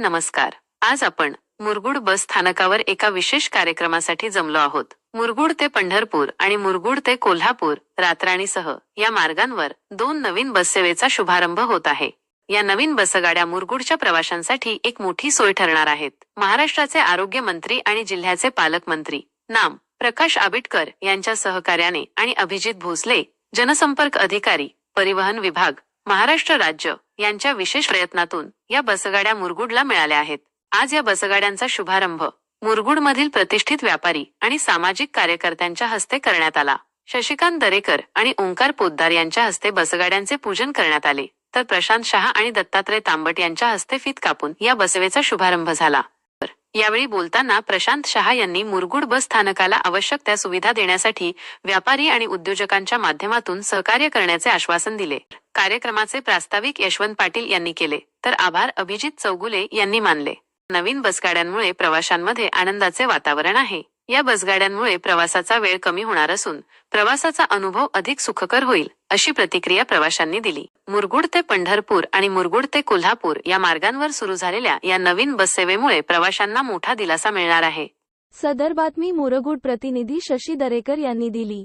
नमस्कार. आज आपण मुरगुड बस स्थानकावर एका विशेष कार्यक्रमासाठी जमलो आहोत. मुरगुड ते पंढरपूर आणि मुरगुड ते कोल्हापूर रातराणीसह या मार्गांवर दोन नवीन बससेवेचा शुभारंभ होत आहे. या नवीन बसगाड्या मुरगुडच्या प्रवाशांसाठी एक मोठी सोय ठरणार आहेत. महाराष्ट्राचे आरोग्य मंत्री आणि जिल्ह्याचे पालकमंत्री नाम प्रकाश आबिटकर यांच्या सहकार्याने आणि अभिजित भोसले जनसंपर्क अधिकारी परिवहन विभाग महाराष्ट्र राज्य यांच्या विशेष प्रयत्नातून या बसगाड्या मुरगुडला मिळाल्या आहेत. आज या बसगाड्यांचा शुभारंभ मुरगुडमधील प्रतिष्ठित व्यापारी आणि सामाजिक कार्यकर्त्यांच्या हस्ते करण्यात आला. शशिकांत दरेकर आणि ओंकार पोद्दार यांच्या हस्ते बसगाड्यांचे पूजन करण्यात आले. तर प्रशांत शहा आणि दत्तात्रय तांबट यांच्या हस्ते फीत कापून या बसवेचा शुभारंभ झाला. यावेळी बोलताना प्रशांत शहा यांनी मुरगुड बस स्थानकाला आवश्यक त्या सुविधा देण्यासाठी व्यापारी आणि उद्योजकांच्या माध्यमातून सहकार्य करण्याचे आश्वासन दिले. कार्यक्रमाचे प्रास्ताविक यशवंत पाटील यांनी केले. तर आभार अभिजित चौगुले यांनी मानले. नवीन बसगाड्यांमुळे प्रवाशांमध्ये आनंदाचे वातावरण आहे. या बसगाड्यांमुळे प्रवासाचा वेळ कमी होणार असून प्रवासाचा अनुभव अधिक सुखकर होईल अशी प्रतिक्रिया प्रवाशांनी दिली. मुरगुड ते पंढरपूर आणि मुरगुड ते कोल्हापूर या मार्गांवर सुरू झालेल्या या नवीन बससेवेमुळे प्रवाशांना मोठा दिलासा मिळणार आहे. सदर बातमी मुरगुड प्रतिनिधी शशी दरेकर यांनी दिली.